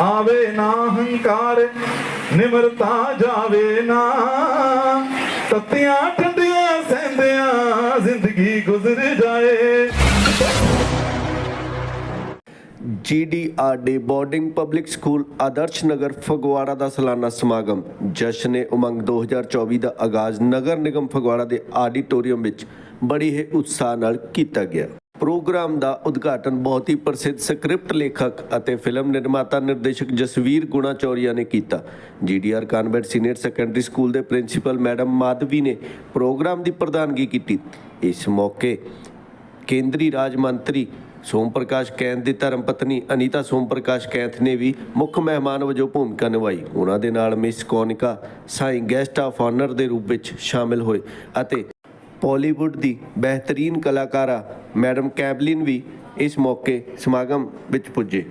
ਆਵੇ ਨਾ ਹੰਕਾਰ, ਨਿਮਰਤਾ ਜਾਵੇ ਨਾ। ਤਤੀਆਂ, ਠੰਡੀਆਂ, ਸਹਿੰਦਿਆਂ, ਜ਼ਿੰਦਗੀ ਗੁਜ਼ਰ ਜਾਏ। GDRD boarding public school Adarsh Nagar, Phagwara ਦਾ ਸਾਲਾਨਾ ਸਮਾਗਮ। ਜਸ਼ਨ ਉਮੰਗ 2024 ਦਾ ਆਗਾਜ਼ ਨਗਰ ਨਿਗਮ ਫਗਵਾੜਾ ਦੇ ਆਡੀਟੋਰੀਅਮ ਵਿੱਚ ਬੜੀ ਹੀ ਉਤਸ਼ਾਹ ਨਾਲ ਕੀਤਾ ਗਿਆ। ਪ੍ਰੋਗਰਾਮ ਦਾ ਉਦਘਾਟਨ ਬਹੁਤ ਹੀ ਪ੍ਰਸਿੱਧ ਸਕ੍ਰਿਪਟ ਲੇਖਕ ਅਤੇ ਫਿਲਮ ਨਿਰਮਾਤਾ ਨਿਰਦੇਸ਼ਕ ਜਸਵੀਰ ਗੁਣਾਚੌਰੀਆ ਨੇ ਕੀਤਾ। GDR convent senior secondary school ਦੇ ਪ੍ਰਿੰਸੀਪਲ ਮੈਡਮ ਮਾਧਵੀ ਨੇ ਪ੍ਰੋਗਰਾਮ ਦੀ ਪ੍ਰਧਾਨਗੀ ਕੀਤੀ। ਇਸ ਮੌਕੇ ਕੇਂਦਰੀ ਰਾਜ ਮੰਤਰੀ ਸੋਮ ਪ੍ਰਕਾਸ਼ ਕੈਂਥ ਦੀ ਧਰਮ ਪਤਨੀ ਅਨੀਤਾ ਸੋਮ ਪ੍ਰਕਾਸ਼ ਕੈਂਥ ਨੇ ਵੀ ਮੁੱਖ ਮਹਿਮਾਨ ਵਜੋਂ ਭੂਮਿਕਾ ਨਿਭਾਈ। ਉਹਨਾਂ ਦੇ ਨਾਲ miss Konika Sai guest of honour ਦੇ ਰੂਪ ਵਿੱਚ ਸ਼ਾਮਿਲ ਹੋਏ ਅਤੇ ਬਾਲੀਵੁੱਡ ਦੀ ਬਿਹਤਰੀਨ ਕਲਾਕਾਰਾ ਮੈਡਮ ਕੈਬਲਿਨ ਵੀ ਇਸ ਮੌਕੇ ਸਮਾਗਮ ਵਿੱਚ ਪੁੱਜੇ।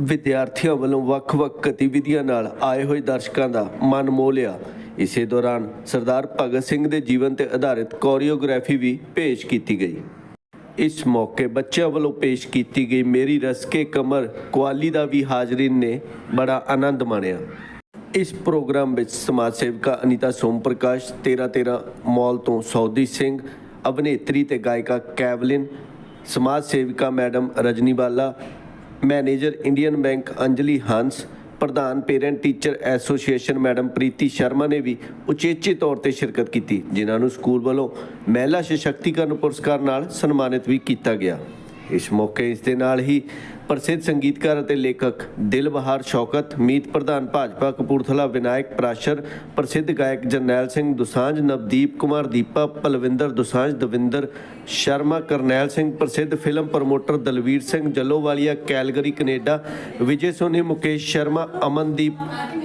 ਵਿਦਿਆਰਥੀਆਂ ਵੱਲੋਂ ਵੱਖ-ਵੱਖ ਗਤੀਵਿਧੀਆਂ ਨਾਲ ਆਏ ਹੋਏ ਦਰਸ਼ਕਾਂ ਦਾ ਮਨ ਮੋਹ ਲਿਆ। ਇਸੇ ਦੌਰਾਨ ਸਰਦਾਰ ਭਗਤ ਸਿੰਘ ਦੇ ਜੀਵਨ ਤੇ ਆਧਾਰਿਤ ਕੋਰੀਓਗ੍ਰਾਫੀ ਵੀ ਪੇਸ਼ ਕੀਤੀ ਗਈ। ਇਸ ਮੌਕੇ ਬੱਚਿਆਂ ਵੱਲੋਂ ਪੇਸ਼ ਕੀਤੀ ਗਈ ਮੇਰੀ ਰਸਕੇ ਕਮਰ ਕੁਆਲੀ ਦਾ ਵੀ ਹਾਜ਼ਰੀਨ ਨੇ ਬੜਾ ਆਨੰਦ ਮਾਣਿਆ। ਇਸ ਪ੍ਰੋਗਰਾਮ ਵਿੱਚ ਸਮਾਜ ਸੇਵਿਕਾ ਅਨੀਤਾ ਸੋਮ ਪ੍ਰਕਾਸ਼ 1313 ਮਾਲ ਤੋਂ ਸੌਦੀ ਸਿੰਘ ਅਭਿਨੇਤਰੀ ਤੇ ਗਾਇਕਾ ਕੈਵਲਿਨ, ਸਮਾਜ ਸੇਵਿਕਾ madam Rajni Bala, manager Indian bank Anjali Hans, ਪ੍ਰਧਾਨ parent teacher association madam Preeti Sharma ਨੇ ਵੀ ਉਚੇਚੇ ਤੌਰ ਤੇ ਸ਼ਿਰਕਤ ਕੀਤੀ, ਜਿਨ੍ਹਾਂ ਨੂੰ ਸਕੂਲ ਵੱਲੋਂ ਮਹਿਲਾ ਸਸ਼ਕਤੀਕਰਨ ਪੁਰਸਕਾਰ ਨਾਲ ਸਨਮਾਨਿਤ ਵੀ ਕੀਤਾ ਗਿਆ। ਇਸ ਮੌਕੇ ਇਸ ਦੇ ਨਾਲ ਹੀ ਪ੍ਰਸਿੱਧ ਸੰਗੀਤਕਾਰ ਅਤੇ ਲੇਖਕ ਦਿਲਬਹਾਰ ਸ਼ੌਕਤ, ਮੀਤ ਪ੍ਰਧਾਨ ਭਾਜਪਾ ਕਪੂਰਥਲਾ ਵਿਨਾਇਕ, ਪ੍ਰਾਸ਼ਰ ਪ੍ਰਸਿੱਧ ਗਾਇਕ ਜਰਨੈਲ ਸਿੰਘ ਦੁਸਾਂਝ, ਨਵਦੀਪ ਕੁਮਾਰ, ਦੀਪਾ ਪਲਵਿੰਦਰ ਦੁਸਾਂਝ, ਦਵਿੰਦਰ ਸ਼ਰਮਾ, ਕਰਨੈਲ ਸਿੰਘ ਪ੍ਰਸਿੱਧ film promoter Dalvir Singh Jallowalia, Calgary Canada, Vijay Soni, Mukesh Sharma, Amandeep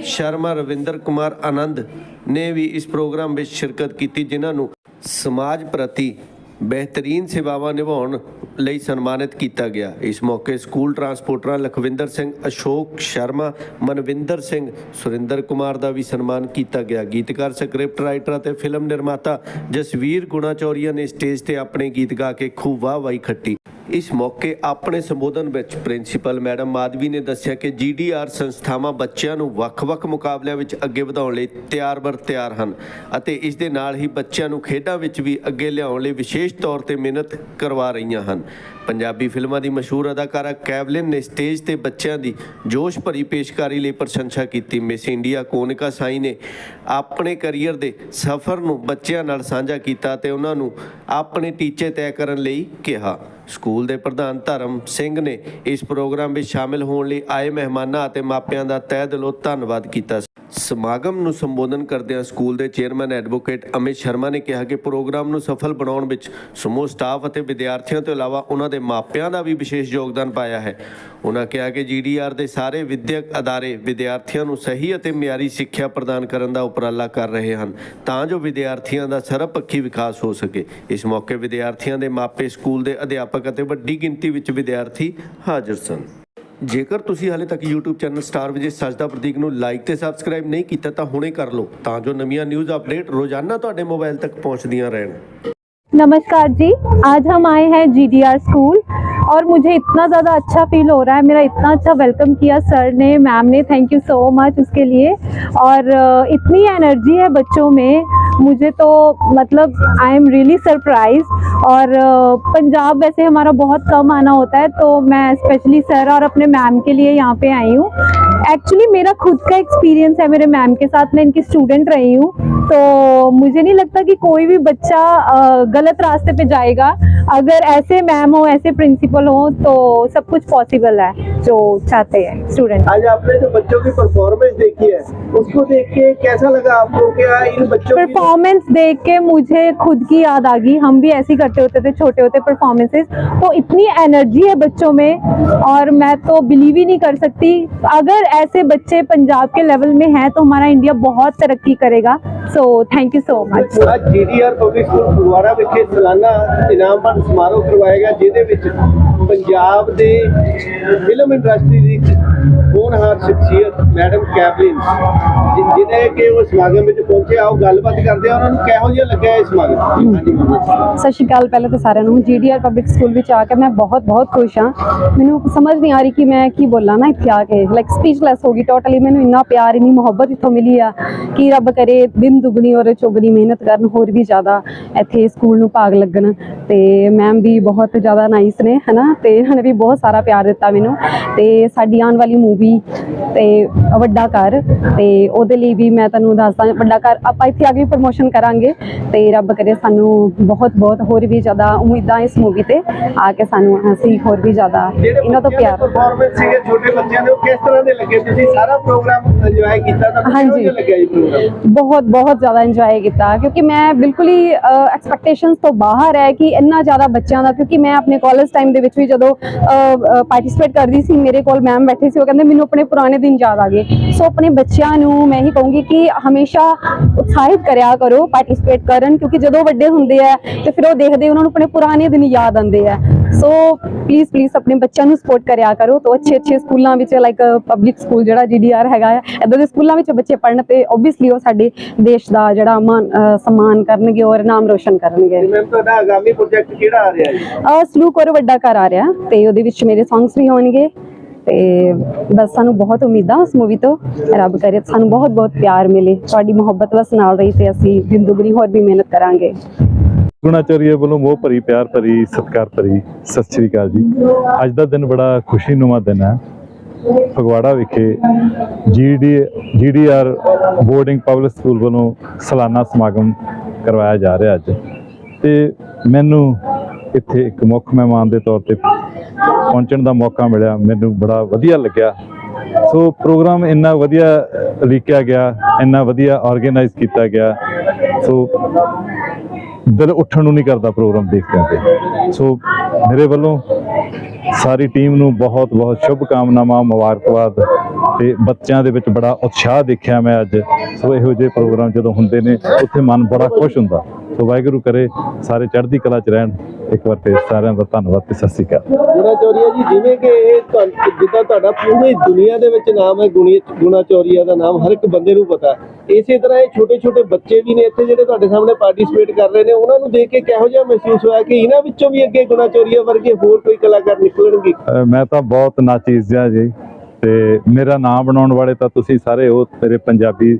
Sharma, Ravinder Kumar Anand ਨੇ ਵੀ ਇਸ ਪ੍ਰੋਗਰਾਮ ਵਿੱਚ ਸ਼ਿਰਕਤ ਕੀਤੀ, ਜਿਨ੍ਹਾਂ ਨੂੰ ਸਮਾਜ ਪ੍ਰਤੀ ਬਿਹਤਰੀਨ ਸੇਵਾਵਾਂ ਨਿਭਾਉਣ ਲਈ ਸਨਮਾਨਿਤ ਕੀਤਾ ਗਿਆ। ਇਸ ਮੌਕੇ ਸਕੂਲ ਟਰਾਂਸਪੋਰਟਰਾਂ ਲਖਵਿੰਦਰ ਸਿੰਘ, ਅਸ਼ੋਕ ਸ਼ਰਮਾ, ਮਨਵਿੰਦਰ ਸਿੰਘ, ਸੁਰਿੰਦਰ ਕੁਮਾਰ ਦਾ ਵੀ ਸਨਮਾਨ ਕੀਤਾ ਗਿਆ। ਗੀਤਕਾਰ, ਸਕ੍ਰਿਪਟ ਰਾਈਟਰ ਅਤੇ ਫਿਲਮ ਨਿਰਮਾਤਾ ਜਸਵੀਰ ਗੁਣਾਚੌਰੀਆ ਨੇ ਸਟੇਜ ਤੇ ਆਪਣੇ ਗੀਤ ਗਾ ਕੇ ਖੂਬ ਵਾਹਵਾਈ ਖੱਟੀ। ਇਸ ਮੌਕੇ ਆਪਣੇ ਸੰਬੋਧਨ ਵਿੱਚ ਪ੍ਰਿੰਸੀਪਲ ਮੈਡਮ ਮਾਧਵੀ ਨੇ ਦੱਸਿਆ ਕਿ ਜੀਡੀਆਰ ਸੰਸਥਾਵਾਂ ਬੱਚਿਆਂ ਨੂੰ ਵੱਖ-ਵੱਖ ਮੁਕਾਬਲਿਆਂ ਵਿੱਚ ਅੱਗੇ ਵਧਾਉਣ ਲਈ ਤਿਆਰ-ਬਰ ਤਿਆਰ ਹਨ ਅਤੇ ਇਸ ਦੇ ਨਾਲ ਹੀ ਬੱਚਿਆਂ ਨੂੰ ਖੇਡਾਂ ਵਿੱਚ ਵੀ ਅੱਗੇ ਲਿਆਉਣ ਲਈ ਵਿਸ਼ੇਸ਼ ਤੌਰ ਤੇ ਮਿਹਨਤ ਕਰਵਾ ਰਹੀਆਂ ਹਨ। ਪੰਜਾਬੀ ਫਿਲਮਾਂ ਦੀ ਮਸ਼ਹੂਰ ਅਦਾਕਾਰਾ ਕੈਵਲਿਨ ਨੇ ਸਟੇਜ ਤੇ ਬੱਚਿਆਂ ਦੀ ਜੋਸ਼ ਭਰੀ ਪੇਸ਼ਕਾਰੀ ਲਈ ਪ੍ਰਸ਼ੰਸਾ ਕੀਤੀ। ਮਿਸ ਇੰਡੀਆ ਕੋਨਿਕਾ ਸਾਈ ਨੇ ਆਪਣੇ ਕੈਰੀਅਰ ਦੇ ਸਫ਼ਰ ਨੂੰ ਬੱਚਿਆਂ ਨਾਲ ਸਾਂਝਾ ਕੀਤਾ ਤੇ ਉਹਨਾਂ ਨੂੰ ਆਪਣੇ ਟੀਚੇ ਤੈਅ ਕਰਨ ਲਈ ਕਿਹਾ। ਸਕੂਲ ਦੇ ਪ੍ਰਧਾਨ ਧਰਮ ਸਿੰਘ ਨੇ ਇਸ ਪ੍ਰੋਗਰਾਮ ਵਿੱਚ ਸ਼ਾਮਿਲ ਹੋਣ ਲਈ ਆਏ ਮਹਿਮਾਨਾਂ ਅਤੇ ਮਾਪਿਆਂ ਦਾ ਤਹਿ ਦਿਲੋਂ ਧੰਨਵਾਦ ਕੀਤਾ ਸਮਾਗਮ ਨੂੰ ਸੰਬੋਧਨ ਕਰਦਿਆਂ ਸਕੂਲ ਦੇ ਚੇਅਰਮੈਨ ਐਡਵੋਕੇਟ ਅਮਿਤ ਸ਼ਰਮਾ ਨੇ ਕਿਹਾ ਕਿ ਪ੍ਰੋਗਰਾਮ ਨੂੰ ਸਫਲ ਬਣਾਉਣ ਵਿੱਚ ਸਮੂਹ, ਸਟਾਫ ਅਤੇ ਵਿਦਿਆਰਥੀਆਂ ਤੋਂ ਇਲਾਵਾ ਉਹਨਾਂ ਦੇ ਮਾਪਿਆਂ ਦਾ ਵੀ ਵਿਸ਼ੇਸ਼ ਯੋਗਦਾਨ ਪਾਇਆ ਹੈ। ਉਹਨਾਂ ਕਿਹਾ ਕਿ ਜੀਡੀਆਰ ਦੇ ਸਾਰੇ ਵਿਦਿਅਕ ਅਦਾਰੇ ਵਿਦਿਆਰਥੀਆਂ ਨੂੰ ਸਹੀ ਅਤੇ ਮਿਆਰੀ ਸਿੱਖਿਆ ਪ੍ਰਦਾਨ ਕਰਨ ਦਾ ਉਪਰਾਲਾ ਕਰ ਰਹੇ ਹਨ ਤਾਂ ਜੋ ਵਿਦਿਆਰਥੀਆਂ ਦਾ ਸਰਬਪੱਖੀ ਵਿਕਾਸ ਹੋ ਸਕੇ। ਇਸ ਮੌਕੇ ਵਿਦਿਆਰਥੀਆਂ ਦੇ ਮਾਪੇ ਸਕੂਲ ਦੇ ਅਧਿਆਪਕ ਅਤੇ ਵੱਡੀ ਗਿਣਤੀ ਵਿੱਚ ਵਿਦਿਆਰਥੀ ਹਾਜ਼ਰ ਸਨ। ਜੇਕਰ ਤੁਸੀਂ ਹਾਲੇ ਤੱਕ YouTube ਚੈਨਲ ਸਟਾਰ ਵਿਜੇ ਸਜਦਾ ਪ੍ਰਤੀਕ ਨੂੰ ਲਾਈਕ ਤੇ ਸਬਸਕ੍ਰਾਈਬ ਨਹੀਂ ਕੀਤਾ ਤਾਂ ਹੁਣੇ ਕਰ ਲਓ ਤਾਂ ਜੋ ਨਵੀਆਂ ਨਿਊਜ਼ ਅਪਡੇਟ ਰੋਜ਼ਾਨਾ ਤੁਹਾਡੇ ਮੋਬਾਈਲ ਤੱਕ ਪਹੁੰਚਦੀਆਂ ਰਹਿਣ नमस्कार जी आज हम आए हैं जीडीआर स्कूल और मुझे इतना ज़्यादा अच्छा फील हो रहा है मेरा इतना अच्छा वेलकम किया सर ने मैम ने थैंक यू सो मच उसके लिए और अ, इतनी एनर्जी है बच्चों में मुझे तो मतलब आई एम रियली सरप्राइज और अ, पंजाब वैसे हमारा बहुत कम आना होता है तो मैं स्पेशली सर और अपने मैम के लिए यहाँ पे आई हूँ एक्चुअली मेरा खुद का एक्सपीरियंस है मेरे मैम के साथ मैं इनकी स्टूडेंट रही हूँ तो मुझे नहीं लगता कि कोई भी बच्चा गलत रास्ते पे जाएगा। अगर ऐसे मैम हो ऐसे प्रिंसिपल हो तो सब कुछ पॉसिबल है जो चाहते हैं स्टूडेंट आज आपने जो बच्चों की परफॉर्मेंस देखी है उसको देख के कैसा लगा आपको? क्या इन बच्चों परफॉर्मेंस देख के मुझे खुद की याद आ गई। हम भी ऐसे ही करते होते थे छोटे होते परफॉर्मेंसेस तो इतनी एनर्जी है बच्चों में और मैं तो बिलीव ही नहीं कर सकती। अगर ऐसे बच्चे पंजाब के लेवल में हैं तो हमारा इंडिया बहुत तरक्की करेगा so thank you so much ਅੱਜ ਜੀਡੀਆਰ ਪਬਲਿਕ ਸਕੂਲ ਫਗਵਾੜਾ ਵਿਖੇ ਸਾਲਾਨਾ ਇਨਾਮ ਵੰਡ ਸਮਾਰੋਹ ਕਰਵਾਇਆ ਗਿਆ ਜਿਹਦੇ ਵਿੱਚ ਪੰਜਾਬ ਦੇ ਫਿਲਮ ਇੰਡਸਟਰੀ ਦੀ ਹੋਣਹਾਰ ਸ਼ਖਸੀਅਤ ਮੈਡਮ ਕੈਪਲਿਨ ਜਿਹਨੇ ਕਿ ਉਹ ਸਮਾਗਮ ਵਿੱਚ ਪਹੁੰਚੇ ਆਓ ਗੱਲਬਾਤ ਕਰਦੇ ਆ ਉਹਨਾਂ ਨੂੰ ਕਿਹੋ ਜਿਹਾ ਲੱਗਿਆ ਇਹ ਸਮਾਗਮ। ਸਤਿ ਸ਼੍ਰੀ ਅਕਾਲ ਪਹਿਲਾਂ ਤਾਂ ਸਾਰਿਆਂ ਨੂੰ। ਜੀਡੀਆਰ ਪਬਲਿਕ ਸਕੂਲ ਵਿੱਚ ਆ ਕੇ ਮੈਂ ਬਹੁਤ ਬਹੁਤ ਖੁਸ਼ ਹਾਂ। ਮੈਨੂੰ ਸਮਝ ਨਹੀਂ ਆ ਰਹੀ ਕਿ ਮੈਂ ਕੀ ਬੋਲਾਂ ਨਾ ਇੱਥੇ ਆ ਕੇ। ਲਾਈਕ ਸਪੀਚਲੈਸ ਹੋ ਗਈ ਟੋਟਲੀ ਮੈਨੂੰ ਇੰਨਾ ਪਿਆਰ ਇੰਨੀ ਮੁਹੱਬਤ ਇੱਥੋਂ ਮਿਲੀ ਆ ਕਿ ਰੱਬ ਕਰੇ ਦਿਨ ਦੁਗਣੀ ਔਰ ਚੌਗਣੀ ਮਿਹਨਤ ਕਰਨ ਹੋਰ ਵੀ ਜ਼ਿਆਦਾ ਇੱਥੇ ਸਕੂਲ ਨੂੰ ਭਾਗ ਲੱਗਣ। ਤੇ ਮੈਮ ਵੀ ਬਹੁਤ ਜ਼ਿਆਦਾ ਨਾਈਸ ਨੇ ਹਨਾ? ਤੇ ਇਹਨਾਂ ਨੇ ਵੀ ਬਹੁਤ ਸਾਰਾ ਪਿਆਰ ਦਿੱਤਾ ਮੈਨੂੰ। ਤੇ ਸਾਡੀ ਆਉਣ ਵਾਲੀ ਮੂਵੀ ਤੇ ਵੱਡਾ ਘਰ ਤੇ ਉਹਦੇ ਲਈ ਵੀ ਮੈਂ ਤੁਹਾਨੂੰ ਦੱਸਦਾ ਵੱਡਾ ਘਰ ਆਪਾਂ ਇੱਥੇ ਆ ਕੇ ਪ੍ਰਮੋਸ਼ਨ ਕਰਾਂਗੇ। ਤੇ ਰੱਬ ਕਰੇ ਸਾਨੂੰ ਬਹੁਤ ਬਹੁਤ ਹੋਰ ਵੀ ਜ਼ਿਆਦਾ ਉਮੀਦਾਂ ਇਸ ਮੂਵੀ ਤੇ ਆ ਕੇ ਸਾਨੂੰ ਅਸੀਂ ਹੋਰ ਵੀ ਜ਼ਿਆਦਾ ਇਹਨਾਂ ਤੋਂ ਪਿਆਰ ਪਰਫਾਰਮੈਂਸ ਸੀਗੇ ਛੋਟੇ ਬੱਚਿਆਂ ਦੇ ਉਹ ਕਿਸ ਤਰ੍ਹਾਂ ਦੇ ਲੱਗੇ? ਤੁਸੀਂ ਸਾਰਾ ਪ੍ਰੋਗਰਾਮ ਇੰਜੋਏ ਕੀਤਾ ਤਾਂ ਕਿਹੋ ਹਾਂਜੀ। ਜਿਹਾ ਲੱਗਿਆ ਇਹ ਪ੍ਰੋਗਰਾਮ ਬਹੁਤ ਬਹੁਤ ਬਹੁਤ ਜ਼ਿਆਦਾ ਇੰਜੋਏ ਕੀਤਾ ਕਿਉਂਕਿ ਮੈਂ ਬਿਲਕੁਲ ਹੀ ਐਕਸਪੈਕਟੇਸ਼ਨਸ ਤੋਂ ਬਾਹਰ ਹੈ ਕਿ ਇੰਨਾ ਜ਼ਿਆਦਾ ਬੱਚਿਆਂ ਦਾ, ਕਿਉਂਕਿ ਮੈਂ ਆਪਣੇ ਕਾਲਜ ਟਾਈਮ ਦੇ ਵਿੱਚ ਵੀ ਜਦੋਂ ਪਾਰਟਿਸਿਪੇਟ ਕਰਦੀ ਸੀ, ਮੇਰੇ ਕੋਲ ਮੈਮ ਬੈਠੇ ਸੀ, ਉਹ ਕਹਿੰਦੇ ਮੈਨੂੰ ਆਪਣੇ ਪੁਰਾਣੇ ਦਿਨ ਯਾਦ ਆ ਗਏ। ਸੋ ਆਪਣੇ ਬੱਚਿਆਂ ਨੂੰ ਮੈਂ ਹੀ ਕਹੂੰਗੀ ਕਿ ਹਮੇਸ਼ਾ ਉਤਸ਼ਾਹਿਤ ਕਰਿਆ ਕਰੋ ਪਾਰਟਿਸਿਪੇਟ ਕਰਨ, ਕਿਉਂਕਿ ਜਦੋਂ ਵੱਡੇ ਹੁੰਦੇ ਆ ਤੇ ਫਿਰ ਉਹ ਦੇਖਦੇ, ਉਹਨਾਂ ਨੂੰ ਆਪਣੇ ਪੁਰਾਣੇ ਦਿਨ ਯਾਦ ਆਉਂਦੇ ਆ। ਸੋ ਪਲੀਜ਼ ਪਲੀਜ਼ ਆਪਣੇ ਬੱਚਿਆਂ ਨੂੰ ਸਪੋਰਟ ਕਰਿਆ ਕਰੋ। ਤੋਂ ਅੱਛੇ ਅੱਛੇ ਸਕੂਲਾਂ ਵਿੱਚ ਲਾਈਕ ਪਬਲਿਕ ਸਕੂਲ ਜਿਹੜਾ ਜੀਡੀਆਰ ਹੈਗਾ ਆ ਇਦਾਂ ਦੇ ਸਕੂਲਾਂ ਵਿੱਚ ਬੱਚੇ ਪੜ੍ਹਨ ਤੇ ਓਬਵੀਅਸਲੀ ਉਹ ਸਾਡੇ ਦੇਸ਼ ਦਾ ਜਿਹੜਾ ਮਾਨ ਸਨਮਾਨ ਕਰਨਗੇ ਔਰ ਨਾਮ ਰੋਸ਼ਨ ਕਰਨਗੇ। ਮੈਮ ਤੁਹਾਡਾ ਆਗਾਮੀ ਪ੍ਰੋਜੈਕਟ ਕਿਹੜਾ ਆ ਰਿਹਾ ਅਹ ਸਲੂਕ ਔਰ ਵੱਡਾ ਘਰ ਆ ਰਿਹਾ ਤੇ ਉਹਦੇ ਵਿੱਚ ਮੇਰੇ ਸੌਂਗਸ ਵੀ ਹੋਣਗੇ। ਤੇ ਬਸ ਸਾਨੂੰ ਬਹੁਤ ਉਮੀਦਾਂ ਉਸ ਮੂਵੀ ਤੋਂ। ਰੱਬ ਕਰੇ ਸਾਨੂੰ ਬਹੁਤ ਬਹੁਤ ਪਿਆਰ ਮਿਲੇ। ਤੁਹਾਡੀ ਮੁਹੱਬਤ ਬਸ ਨਾਲ ਰਹੀ ਤੇ ਅਸੀਂ ਦੁਗਣੀ ਹੋਰ ਵੀ ਮਿਹਨਤ ਕਰਾਂਗੇ। ਗੁਣਾਚਾਰੀਏ ਵੱਲੋਂ ਮੋਹ ਭਰੀ, ਪਿਆਰ ਭਰੀ, ਸਤਿਕਾਰ ਭਰੀ ਸਤਿ ਸ੍ਰੀ ਅਕਾਲ ਜੀ। ਅੱਜ ਦਾ ਦਿਨ ਬੜਾ ਖੁਸ਼ੀਨੁਮਾ ਦਿਨ ਹੈ। ਫਗਵਾੜਾ ਵਿਖੇ GD GDR boarding public school ਵੱਲੋਂ ਸਾਲਾਨਾ ਸਮਾਗਮ ਕਰਵਾਇਆ ਜਾ ਰਿਹਾ ਅੱਜ। ਤੇ ਮੈਨੂੰ ਇੱਥੇ ਇੱਕ ਮੁੱਖ ਮਹਿਮਾਨ ਦੇ ਤੌਰ ਤੇ ਪਹੁੰਚਣ ਦਾ ਮੌਕਾ ਮਿਲਿਆ। ਮੈਨੂੰ ਬੜਾ ਵਧੀਆ ਲੱਗਿਆ। ਸੋ ਪ੍ਰੋਗਰਾਮ ਇੰਨਾ ਵਧੀਆ ਲਿਖਿਆ ਗਿਆ, ਇੰਨਾ ਵਧੀਆ ਆਰਗੇਨਾਈਜ਼ ਕੀਤਾ ਗਿਆ। ਸੋ ਦਿਲ ਉੱਠਣ ਨੂੰ ਨਹੀਂ ਕਰਦਾ ਪ੍ਰੋਗਰਾਮ ਦੇਖਦਿਆਂ ਤੇ। ਸੋ ਮੇਰੇ ਵੱਲੋਂ ਸਾਰੀ ਟੀਮ ਨੂੰ ਬਹੁਤ ਬਹੁਤ ਸ਼ੁਭ ਕਾਮਨਾਵਾਂ ਮੁਬਾਰਕਬਾਦ ਤੇ ਬੱਚਿਆਂ ਦੇ ਵਿੱਚ ਬੜਾ ਉਤਸ਼ਾਹ ਦੇਖਿਆ ਮੈਂ ਅੱਜ। ਸੋ ਇਹੋ ਜਿਹੇ ਪ੍ਰੋਗਰਾਮ ਜਦੋਂ ਹੁੰਦੇ ਨੇ, ਉੱਥੇ ਮਨ ਬੜਾ ਖੁਸ਼ ਹੁੰਦਾ। ਸੋ ਵਾਹਿਗੁਰੂ ਕਰੇ ਸਾਰੇ ਚੜ੍ਹਦੀ ਕਲਾ ਚ ਰਹਿਣ। ਇੱਕ ਵਾਰ ਫੇਰ ਸਾਰਿਆਂ ਦਾ ਧੰਨਵਾਦ ਤੇ ਸਤਿ ਸ਼੍ਰੀ ਅਕਾਲ। ਗੁਣਾ ਚੋਰੀਆ ਜੀ ਜਿਵੇਂ ਕਿ ਇਹ ਤੁਹਾਨੂੰ- ਜਿੱਦਾਂ ਤੁਹਾਡਾ ਪੂਰੀ ਦੁਨੀਆ ਦੇ ਵਿੱਚ ਨਾਮ ਹੈ ਗੁਣੀ ਗੁਣਾ ਚੋਰੀਆ ਦਾ ਨਾਮ ਹਰ ਇੱਕ ਬੰਦੇ ਨੂੰ ਪਤਾ ਹੈ। ਇਸੇ ਤਰ੍ਹਾਂ ਇਹ ਛੋਟੇ ਛੋਟੇ ਬੱਚੇ ਵੀ ਨੇ ਇੱਥੇ ਜਿਹੜੇ ਤੁਹਾਡੇ ਸਾਹਮਣੇ ਪਾਰਟਿਸਿਪੇਟ ਕਰ ਰਹੇ ਨੇ ਉਹਨਾਂ ਨੂੰ ਦੇਖ ਕੇ ਕਿਹੋ ਜਿਹਾ ਮਹਿਸੂਸ ਹੋਇਆ ਕਿ ਇਹਨਾਂ ਵਿੱਚੋਂ ਵੀ ਅੱਗੇ ਗੁਣਾ ਚੋਰੀਆ ਵਰਗੇ ਹੋਰ ਕੋਈ ਕਲਾਕਾਰ ਨਿਕਲਣਗੇ? ਮੈਂ ਤਾਂ ਬਹੁਤ ਨਾਚੀਜ਼ ਜੀ ਤੇ ਮੇਰਾ ਨਾਮ ਬਣਾਉਣ ਵਾਲੇ ਤਾਂ ਤੁਸੀਂ ਸਾਰੇ ਉਹ ਮੇਰੇ ਪੰਜਾਬੀ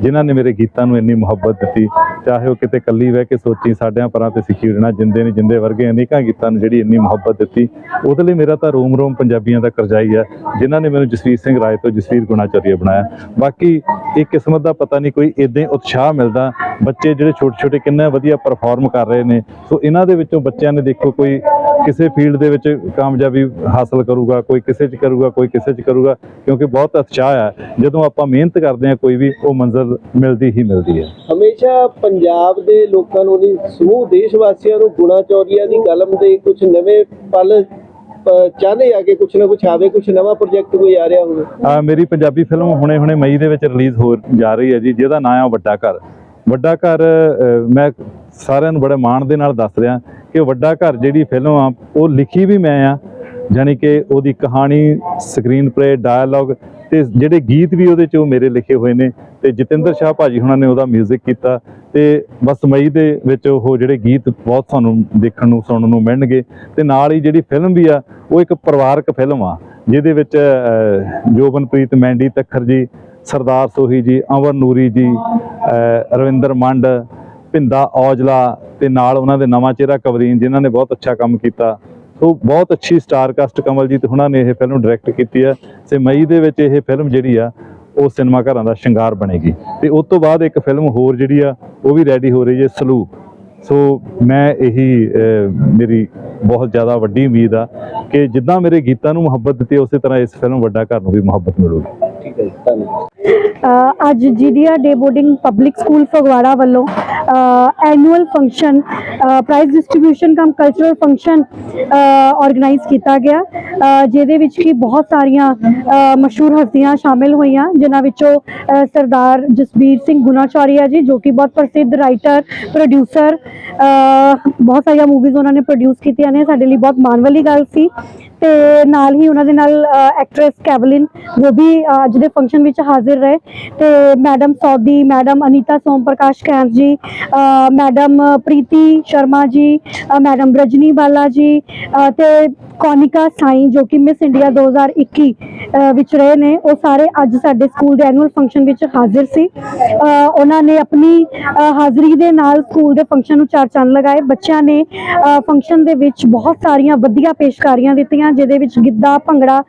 ਜਿਨ੍ਹਾਂ ਨੇ ਮੇਰੇ ਗੀਤਾਂ ਨੂੰ ਇੰਨੀ ਮੁਹੱਬਤ ਦਿੱਤੀ, ਚਾਹੇ ਉਹ ਕਿਤੇ ਕੱਲੀ ਬਹਿ ਕੇ ਸੋਚੀ ਸਾਡਿਆਂ ਪਰਾਂ ਤੇ ਸਿੱਖੀ ਰਹਿਣਾ ਜਿੰਦੇ ਨੇ ਜਿੰਦੇ ਵਰਗੇ ਅਨੇਕਾਂ ਗੀਤਾਂ ਨੂੰ ਜਿਹੜੀ ਇੰਨੀ ਮੁਹੱਬਤ ਦਿੱਤੀ। ਉਹਦੇ ਲਈ ਮੇਰਾ ਤਾਂ ਰੋਮ ਰੋਮ ਪੰਜਾਬੀਆਂ ਦਾ ਕਰਜ਼ਾਈ ਹੈ ਜਿਨ੍ਹਾਂ ਨੇ ਮੈਨੂੰ ਜਸਵੀਰ ਸਿੰਘ ਰਾਏ ਤੋਂ ਜਸਵੀਰ ਗੁਣਾਚਾਰੀਆ ਬਣਾਇਆ। ਬਾਕੀ ਇਹ ਕਿਸਮਤ ਦਾ ਪਤਾ ਨਹੀਂ, ਕੋਈ ਇਦਾਂ ਹੀ ਉਤਸ਼ਾਹ ਮਿਲਦਾ ਬੱਚੇ ਜਿਹੜੇ ਛੋਟੇ ਛੋਟੇ ਕਿੰਨੇ ਵਧੀਆ ਪਰਫਾਰਮ ਕਰ ਰਹੇ ਨੇ। ਸੋ ਇਹਨਾਂ ਦੇ ਵਿੱਚੋਂ ਬੱਚਿਆਂ ਨੇ ਦੇਖੋ ਕੋਈ ਕਿਸੇ ਫੀਲਡ ਦੇ ਵਿੱਚ ਕਾਮਯਾਬੀ ਹਾਸਲ ਕਰੂਗਾ ਕੋਈ ਕਿਸੇ 'ਚ ਕਰੂਗਾ ਕੋਈ ਕਿਸੇ 'ਚ ਕਰੂਗਾ ਕਿਉਂਕਿ ਬਹੁਤ ਉਤਸ਼ਾਹ ਹੈ। ਜਦੋਂ ਆਪਾਂ ਮਿਹਨਤ ਕਰਦੇ ਹਾਂ ਕੋਈ ਵੀ ਉਹ ਮੰਜ਼ਿਲ ਮਿਲਦੀ ਹੀ ਮਿਲਦੀ ਹੈ। ਹਮੇਸ਼ਾ ਪੰਜਾਬ ਦੇ ਲੋਕਾਂ ਨੂੰ ਨਹੀਂ ਸਮੂਹ ਦੇਸ਼ ਵਾਸੀਆਂ ਨੂੰ ਗੁਣਾ ਚੌਰੀਆ ਦੀ ਕਲਮ ਦੇ ਕੁਝ ਨਵੇਂ ਪਲ ਚਾਹੁੰਦੇ ਆ ਕਿ ਕੁਝ ਨਾ ਕੁਝ ਆਵੇ ਕੁਝ ਨਵਾਂ ਪ੍ਰੋਜੈਕਟ ਕੋਈ ਆ ਰਿਹਾ ਹੋਵੇ। ਆ ਮੇਰੀ ਪੰਜਾਬੀ ਫਿਲਮ ਹੁਣੇ-ਹੁਣੇ ਮਈ ਦੇ ਵਿੱਚ ਰਿਲੀਜ਼ ਹੋ ਜਾ ਰਹੀ ਹੈ ਜੀ ਜਿਹਦਾ ਨਾਮ ਆ ਵੱਡਾ ਘਰ। ਵੱਡਾ ਘਰ ਮੈਂ ਸਾਰਿਆਂ ਨੂੰ ਬੜੇ ਮਾਣ ਦੇ ਨਾਲ ਦੱਸ ਰਿਹਾ ਕਿ ਵੱਡਾ ਘਰ ਜਿਹੜੀ ਫਿਲਮ ਆ, ਉਹ ਲਿਖੀ ਵੀ ਮੈਂ ਆ, ਜਾਣੀ ਕਿ ਉਹਦੀ ਕਹਾਣੀ ਸਕਰੀਨ ਪਲੇ ਡਾਇਲੌਗ ਤੇ ਜਿਹੜੇ ਗੀਤ ਵੀ ਉਹਦੇ ਚ ਉਹ ਮੇਰੇ ਲਿਖੇ ਹੋਏ ਨੇ ਤੇ ਜਤਿੰਦਰ ਸ਼ਾਹ ਭਾਜੀ ਹੁਣਾਂ ਨੇ ਉਹਦਾ 뮤직 ਕੀਤਾ ਤੇ ਬਸ ਮਈ ਦੇ ਵਿੱਚ ਉਹ ਜਿਹੜੇ ਗੀਤ ਬਹੁਤ ਤੁਹਾਨੂੰ ਦੇਖਣ ਨੂੰ, ਸੁਣਨ ਨੂੰ ਮਿਲਣਗੇ ਤੇ ਨਾਲ ਹੀ ਜਿਹੜੀ ਫਿਲਮ ਵੀ ਆ, ਉਹ ਇੱਕ ਪਰਿਵਾਰਕ ਫਿਲਮ ਆ, ਜਿਹਦੇ ਵਿੱਚ ਜੋਬਨਪ੍ਰੀਤ ਮੈਂਡੀ ਤੱਖਰ ਜੀ ਸਰਦਾਰ ਸੋਹੀ ਜੀ, ਅਮਰ ਨੂਰੀ ਜੀ ਰਵਿੰਦਰ ਮੰਡ, ਭਿੰਦਾ ਔਜਲਾ ਤੇ ਨਾਲ ਉਹਨਾਂ ਦੇ ਨਵਾਂ ਚਿਹਰਾ ਕਵਰੀਨ, ਜਿਨ੍ਹਾਂ ਨੇ ਬਹੁਤ ਅੱਛਾ ਕੰਮ ਕੀਤਾ। ਸੋ ਬਹੁਤ ਅੱਛੀ ਸਟਾਰ ਕਾਸਟ ਕਮਲਜੀਤ ਹੁਣਾਂ ਨੇ ਇਹ ਫਿਲਮ ਡਾਇਰੈਕਟ ਕੀਤੀ ਹੈ। ਤੇ ਮਈ ਦੇ ਵਿੱਚ ਇਹ ਫਿਲਮ ਜਿਹੜੀ ਆ, ਉਹ ਸਿਨੇਮਾ ਘਰਾਂ ਦਾ ਸ਼ਿੰਗਾਰ ਬਣੇਗੀ। ਤੇ ਉਸ ਤੋਂ ਬਾਅਦ ਇੱਕ ਫਿਲਮ ਹੋਰ ਜਿਹੜੀ ਆ, ਉਹ ਵੀ ਰੈਡੀ ਹੋ ਰਹੀ ਹੈ ਸਲੂਕ ਸੋ ਮੈਂ ਇਹੀ ਮੇਰੀ ਬਹੁਤ ਜ਼ਿਆਦਾ ਵੱਡੀ ਉਮੀਦ ਆ ਕਿ ਜਿੱਦਾਂ ਮੇਰੇ ਗੀਤਾਂ ਨੂੰ ਮੁਹੱਬਤ ਦਿੱਤੀ ਉਸੇ ਤਰ੍ਹਾਂ ਇਸ ਫਿਲਮ ਵੱਡਾ ਘਰ ਨੂੰ ਵੀ ਮੁਹੱਬਤ ਮਿਲੂਗੀ। ਠੀਕ ਹੈ ਜੀ ਧੰਨਵਾਦ। ਅ, ਅੱਜ GDR boarding public school Phagwara ਵੱਲੋਂ annual function prize distribution cum cultural function organise ਕੀਤਾ ਗਿਆ ਅ, ਜਿਹਦੇ ਵਿੱਚ ਕਿ ਬਹੁਤ ਸਾਰੀਆਂ ਅ, ਮਸ਼ਹੂਰ ਹਸਤੀਆਂ ਸ਼ਾਮਿਲ ਹੋਈਆਂ ਜਿਨ੍ਹਾਂ ਵਿੱਚੋਂ ਅ, ਸਰਦਾਰ ਜਸਬੀਰ ਸਿੰਘ ਗੁਨਾਚਾਰੀਆ ਜੀ ਜੋ ਕਿ ਬਹੁਤ ਪ੍ਰਸਿੱਧ ਰਾਈਟਰ ਪ੍ਰੋਡਿਊਸਰ ਬਹੁਤ ਸਾਰੀਆਂ ਮੂਵੀਜ਼ ਉਹਨਾਂ ਨੇ ਪ੍ਰੋਡਿਊਸ ਕੀਤੀਆਂ ਨੇ ਸਾਡੇ ਲਈ ਬਹੁਤ ਮਾਣ ਵਾਲੀ ਗੱਲ ਸੀ। ਤੇ ਨਾਲ ਹੀ ਉਹਨਾਂ ਦੇ ਨਾਲ ਐਕਟ੍ਰੈਸ ਕੈਵਲਿਨ ਉਹ ਵੀ ਅੱਜ ਦੇ ਫੰਕਸ਼ਨ ਵਿੱਚ ਹਾਜ਼ਰ ਰਹੇ। ਤੇ madam Sodhi madam Anita Som Prakash Kainth ji madam Preeti Sharma ji madam Rajni Bala ji ਅ, ਤੇ ਕੋਨਿਕਾ ਸਾਈ ਜੋ ਕਿ ਮਿਸ ਇੰਡੀਆ 2021 ਅ, ਵਿੱਚ ਰਹੇ ਨੇ। ਉਹ ਸਾਰੇ ਅੱਜ ਸਾਡੇ ਸਕੂਲ ਦੇ ਐਨੂਅਲ ਫੰਕਸ਼ਨ ਵਿੱਚ ਹਾਜ਼ਰ ਸੀ। ਅ, ਉਹਨਾਂ ਨੇ ਆਪਣੀ ਹਾਜ਼ਰੀ ਦੇ ਨਾਲ ਸਕੂਲ ਦੇ ਫੰਕਸ਼ਨ ਨੂੰ ਚਾਰ ਚੰਨ ਲਗਾਏ। ਬੱਚਿਆਂ ਨੇ ਫੰਕਸ਼ਨ ਦੇ ਵਿੱਚ ਬਹੁਤ ਸਾਰੀਆਂ ਵਧੀਆ ਪੇਸ਼ਕਾਰੀਆਂ ਦਿੱਤੀਆਂ ਜਿਹਦੇ ਵਿੱਚ ਗਿੱਧਾ, ਭੰਗੜਾ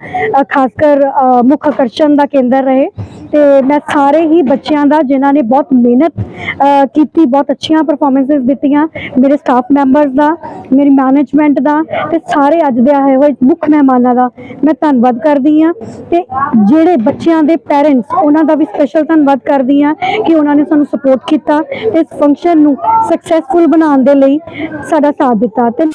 ਖਾਸ ਕਰ ਮੁੱਖ ਆਕਰਸ਼ਣ ਦਾ ਕੇਂਦਰ ਰਹੇ। ਤੇ ਮੈਂ ਸਾਰੇ ਹੀ ਬੱਚਿਆਂ ਦਾ, ਜਿਨ੍ਹਾਂ ਨੇ ਬਹੁਤ ਮਿਹਨਤ ਕੀਤੀ, ਬਹੁਤ ਅੱਛੀਆਂ ਪਰਫਾਰਮੈਂਸਸ ਦਿੱਤੀਆਂ, ਮੇਰੇ ਸਟਾਫ ਮੈਂਬਰਸ ਦਾ, ਮੇਰੀ ਮੈਨੇਜਮੈਂਟ ਦਾ, ਤੇ ਸਾਰੇ ਅੱਜ ਦੇ ਆਏ ਹੋਏ ਮੁੱਖ ਮਹਿਮਾਨਾਂ ਦਾ, ਮੈਂ ਧੰਨਵਾਦ ਕਰਦੀ ਹਾਂ। ਤੇ ਜਿਹੜੇ ਬੱਚਿਆਂ ਦੇ ਪੈਰੈਂਟਸ ਉਹਨਾਂ ਦਾ ਵੀ ਸਪੈਸ਼ਲ ਧੰਨਵਾਦ ਕਰਦੀ ਹਾਂ ਕਿ ਉਹਨਾਂ ਨੇ ਸਾਨੂੰ ਸਪੋਰਟ ਕੀਤਾ ਤੇ ਇਸ ਫੰਕਸ਼ਨ ਨੂੰ ਸਕਸੈਸਫੁਲ ਬਣਾਉਣ ਦੇ ਲਈ ਸਾਡਾ ਸਾਥ ਦਿੱਤਾ। ਤੇ